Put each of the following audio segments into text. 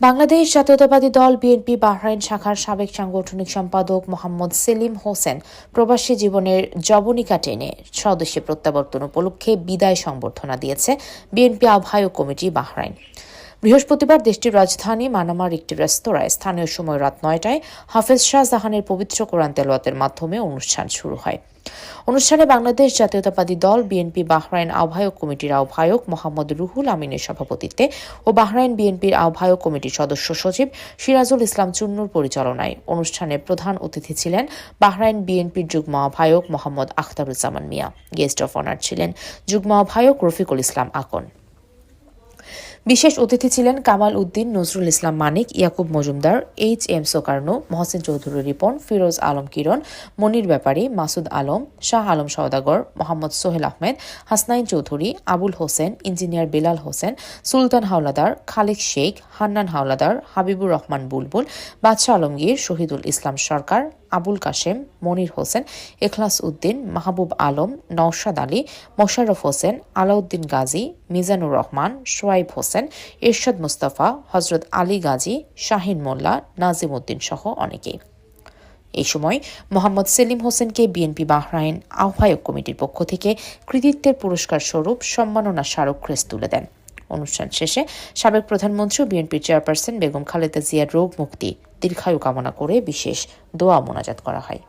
বাংলাদেশ জাতীয়তাবাদী দল BNP Bahrain শাখার সাবেক সাংগঠনিক সম্পাদক মোহাম্মদ সেলিম হোসেন প্রবাসী জীবনের জবনিকা টেনে স্বদেশে প্রত্যাবর্তন উপলক্ষে বিদায় সংবর্ধনা দিয়েছে বিএনপি আহ্বায়ক কমিটি বাহরাইন। বৃহস্পতিবার দেশটির রাজধানী মানামার একটি রেস্তোরাঁয় স্থানীয় সময় রাত নয়টায় হাফেজ শাহজাহানের পবিত্র কোরআন তেলোয়াতের মাধ্যমে অনুষ্ঠান শুরু হয়। অনুষ্ঠানে বাংলাদেশ জাতীয়তাবাদী দল, বিএনপি, বাহরাইন আহ্বায়ক কমিটির আহ্বায়ক মোহাম্মদ রুহুল আমিনের সভাপতিত্বে ও বাহরাইন বিএনপির আহ্বায়ক কমিটির সদস্য সচিব সিরাজুল ইসলাম চুন্নুর পরিচালনায় অনুষ্ঠানে প্রধান অতিথি ছিলেন বাহরাইন বিএনপির যুগ্ম আহ্বায়ক Mohammad Akhtaruzzaman Mia. Guest of honour ছিলেন যুগ্ম আহ্বায়ক রফিকুল ইসলাম আকন। বিশেষ অতিথি ছিলেন Kamal Uddin, Nazrul Islam Manik, Yakub Majumder, H M Sokarno, Mohsin Chowdhury Ripon, Firoz Alam Kiron, Monir Bepari, Masud Alam, Shah Alam Saudagar, Mohammad Sohel Ahmed, Hasnain Chowdhury, Abul Hossain, engineer Belal Hossain, Sultan Howlader, Khalik Sheikh, Hannan Howlader, Habibur Rahman Bulbul, Badshah Alamgir, Shahidul ইসলাম সরকার আবুল কাশেম, মনির হোসেন, এখলাস উদ্দিন, মাহবুব আলম, নওশাদ আলী, মোশাররফ হোসেন, আলাউদ্দিন গাজী, মিজানুর রহমান, সোয়াইব হোসেন ইরশাদ মুস্তাফা হজরত আলী গাজী, শাহিন মোল্লা, নাজিম উদ্দিন সহ অনেকেই এই সময় মোহাম্মদ সেলিম হোসেনকে BNP Bahrain আহ্বায়ক কমিটির পক্ষ থেকে কৃতিত্বের পুরস্কার স্বরূপ সম্মাননা স্মারক ক্রেস্ট তুলে দেন। অনুষ্ঠান শেষে সাবেক প্রধানমন্ত্রী বিএনপির চেয়ারপারসন বেগম খালেদা জিয়ার রোগ মুক্তি দীর্ঘায়ু কামনা করে বিশেষ দোয়া মোনাজাত করা হয়।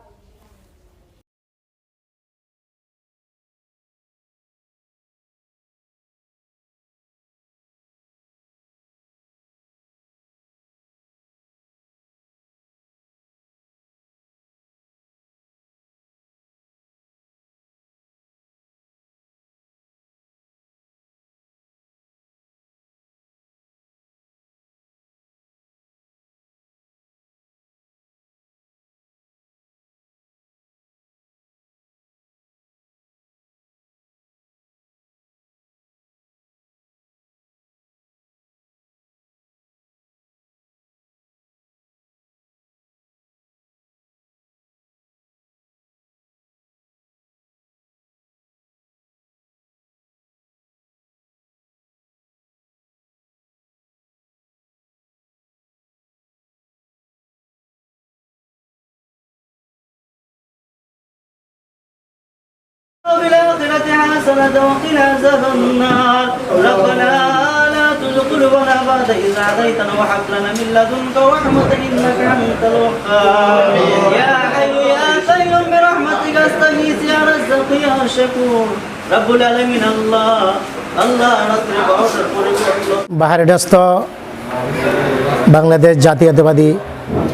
بالآخرة حسنة وقنا عذاب النار ربنا لا تزغ قلوبنا بعد إذ هديتنا وهب لنا من لدنك رحمة إنك أنت الوهاب يا حي يا قيوم برحمتك أستغيث يا رزاق يا شكور رب العالمين الله الله نصر بعصر বাহারেডস্ত বাংলাদেশ জাতীয়তাবাদী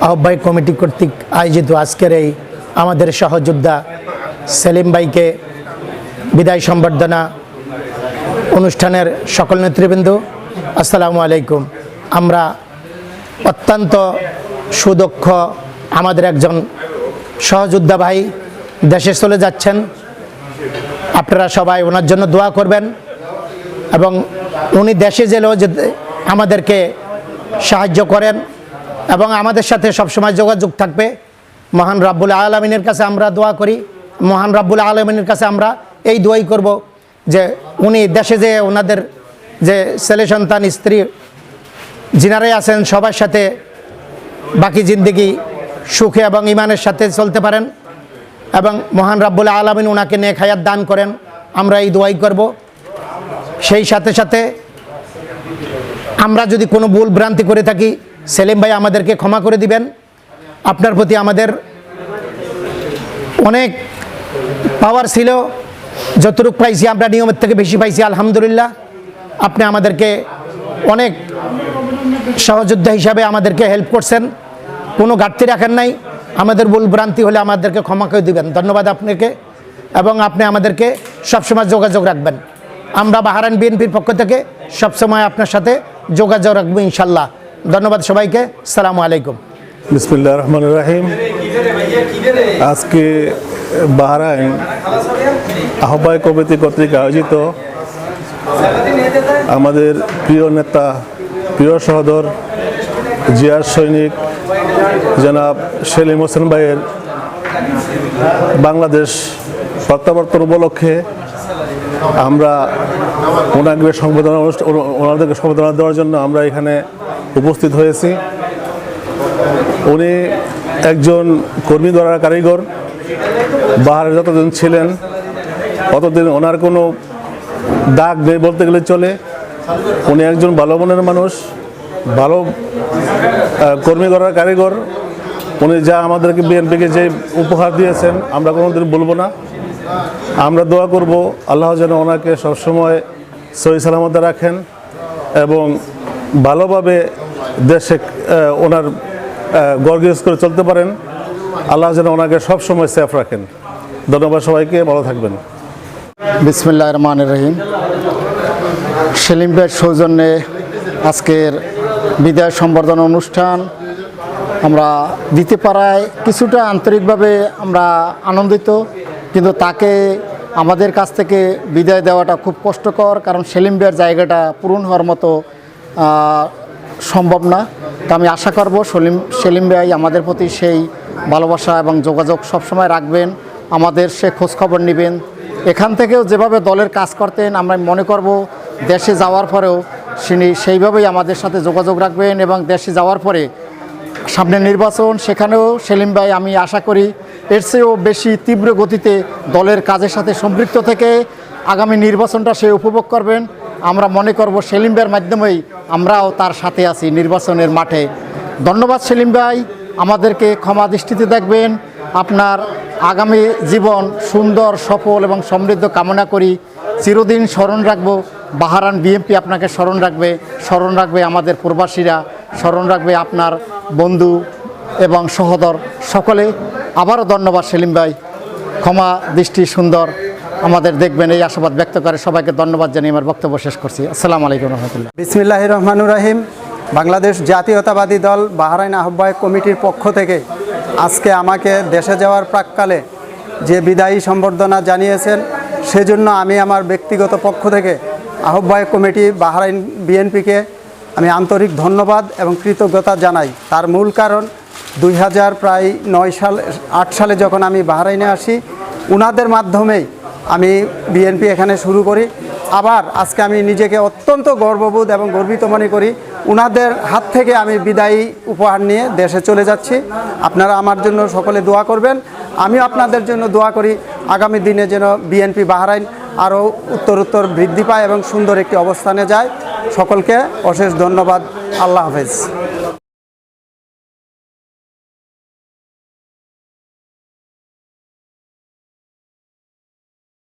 আহ্বায়ক কমিটি কর্তৃক আয়োজিত আজকের এই আমাদের সহযোদ্ধা সেলিম ভাইকে বিদায় সম্বর্ধনা অনুষ্ঠানের সকল নেতৃবৃন্দ, আসসালামু আলাইকুম। আমরা অত্যন্ত সুদক্ষ আমাদের একজন সহযোদ্ধা ভাই দেশে চলে যাচ্ছেন। আপনারা সবাই ওনার জন্য দোয়া করবেন এবং উনি দেশে গেলেও যে আমাদেরকে সাহায্য করেন এবং আমাদের সাথে সবসময় যোগাযোগ থাকবে। মহান রাব্বুল আলমিনের কাছে আমরা দোয়া করি। মহান রাব্বুল আলমিনের কাছে আমরা এই দোয়াই করব যে উনি দেশে যে ওনাদের যে ছেলে সন্তান, স্ত্রী যিনারাই আছেন সবার সাথে বাকি জিন্দগি সুখে এবং ইমানের সাথে চলতে পারেন এবং মহান রাব্বুল আলমিন ওনাকে নেক হায়াত দান করেন। আমরা এই দোয়াই করব। সেই সাথে সাথে আমরা যদি কোনো ভুল ভ্রান্তি করে থাকি, সেলিম ভাই আমাদেরকে ক্ষমা করে দিবেন। আপনার প্রতি আমাদের অনেক পাওয়ার ছিল। যতটুকু পাইছি, আমরা নিয়মের থেকে বেশি পাইছি, আলহামদুলিল্লাহ। আপনি আমাদেরকে অনেক সহযোদ্ধা হিসাবে আমাদেরকে হেল্প করছেন। কোনো ঘাটতি রাখেন নাই। আমাদের ভুল ভ্রান্তি হলে আমাদেরকে ক্ষমা করে দিবেন। ধন্যবাদ আপনাকে এবং আপনি আমাদেরকে সবসময় যোগাযোগ রাখবেন। আমরা বাহারান বিএনপির পক্ষ থেকে সবসময় আপনার সাথে যোগাযোগ রাখব ইনশাল্লাহ। ধন্যবাদ সবাইকে। সালামু আলাইকুম। বিসমুল্লাহ রহমান রাহিম। আজকে বাহরাইন আহ্বায়ক কমিটি কর্তৃক আয়োজিত আমাদের প্রিয় নেতা, প্রিয় সহদর জিয়ার সৈনিক জনাব সেলিম হোসেন ভাইয়ের বাংলাদেশ প্রত্যাবর্তন উপলক্ষে আমরা ওনাকে অনুষ্ঠান ওনাদেরকে সংবর্ধনা দেওয়ার জন্য আমরা এখানে উপস্থিত হয়েছি। উনি একজন কর্মী দ্বারা কারিগর। বাহারে যতদিন ছিলেন, ততদিন ওনার কোনো দাগ নেই বলতে গেলে চলে। উনি একজন ভালো মনের মানুষ, ভালো কর্মী করার কারিগর। উনি যা আমাদেরকে বিএনপিকে যে উপহার দিয়েছেন, আমরা কোনোদিন বলব না। আমরা দোয়া করব, আল্লাহ যেন ওনাকে সবসময় সহি সালামতে রাখেন এবং ভালোভাবে দেশে ওনার গর্গেস করে চলতে পারেন। আল্লাহ যেন ওনাকে সবসময় সেফ রাখেন। ধন্যবাদ সবাইকে ভালো থাকবেন। বিসমিল্লাহ রহমান রহিম। সেলিম ভাইয়ের সৌজন্যে আজকের বিদায় সম্বর্ধনা অনুষ্ঠান। আমরা দিতে পারায় কিছুটা আন্তরিকভাবে আমরা আনন্দিত কিন্তু তাকে আমাদের কাছ থেকে বিদায় দেওয়াটা খুব কষ্টকর কারণ সেলিম ভাইয়ের জায়গাটা পূরণ হওয়ার মতো সম্ভব না। তো আমি আশা করব সলিম সেলিম ভাই আমাদের প্রতি সেই ভালোবাসা এবং যোগাযোগ সবসময় রাখবেন, আমাদের সে খোঁজখবর নেবেন। এখান থেকেও যেভাবে দলের কাজ করতেন, আমরা মনে করব দেশে যাওয়ার পরেও তিনি সেইভাবেই আমাদের সাথে যোগাযোগ রাখবেন এবং দেশে যাওয়ার পরে সামনে নির্বাচন, সেখানেও সেলিম ভাই, আমি আশা করি এর চেয়েও বেশি তীব্র গতিতে দলের কাজের সাথে সম্পৃক্ত থেকে আগামী নির্বাচনটা সে উপভোগ করবেন। আমরা মনে করব সেলিম ভাইয়ের মাধ্যমেই আমরাও তার সাথে আছি নির্বাচনের মাঠে। ধন্যবাদ সেলিম ভাই। আমাদেরকে ক্ষমা দৃষ্টিতে দেখবেন। আপনার আগামী জীবন সুন্দর, সফল এবং সমৃদ্ধ কামনা করি। চিরদিন স্মরণ রাখব, বাহারান বিএমপি আপনাকে স্মরণ রাখবে স্মরণ রাখবে আমাদের প্রবাসীরা, স্মরণ রাখবে আপনার বন্ধু এবং সহদর সকলে। আবারও ধন্যবাদ সেলিম ভাই। ক্ষমা দৃষ্টি সুন্দর, আমাদের দেখবেন এই আশাবাদ ব্যক্ত করে। সবাইকে ধন্যবাদ জানিয়ে আমার বক্তব্য শেষ করছি। আসসালামু আলাইকুম রহমতুল্লাহ। বিসমিল্লাহ রহমানুর রাহিম। বাংলাদেশ জাতীয়তাবাদী দল বাহারাইন আহ্বায়ক কমিটির পক্ষ থেকে আজকে আমাকে দেশে যাওয়ার প্রাককালে যে বিদায়ী সম্বর্ধনা জানিয়েছেন, সেজন্য আমি আমার ব্যক্তিগত পক্ষ থেকে আহ্বায়ক কমিটি বাহারাইন বিএনপিকে আমি আন্তরিক ধন্যবাদ এবং কৃতজ্ঞতা জানাই। তার মূল কারণ, দুই হাজার প্রায় নয় সাল, আট সালে যখন আমি বাহারাইনে আসি, উনাদের মাধ্যমেই আমি বিএনপি এখানে শুরু করি। আবার আজকে আমি নিজেকে অত্যন্ত গর্ববোধ এবং গর্বিত মনে করি উনাদের হাত থেকে আমি বিদায়ী উপহার নিয়ে দেশে চলে যাচ্ছি। আপনারা আমার জন্য সকলে দোয়া করবেন। আমিও আপনাদের জন্য দোয়া করি, আগামী দিনে যেন বিএনপি বাহরাইন আরও উত্তর উত্তর বৃদ্ধি পায় এবং সুন্দর একটি অবস্থানে যায়। সকলকে অশেষ ধন্যবাদ। আল্লাহ হাফেজ।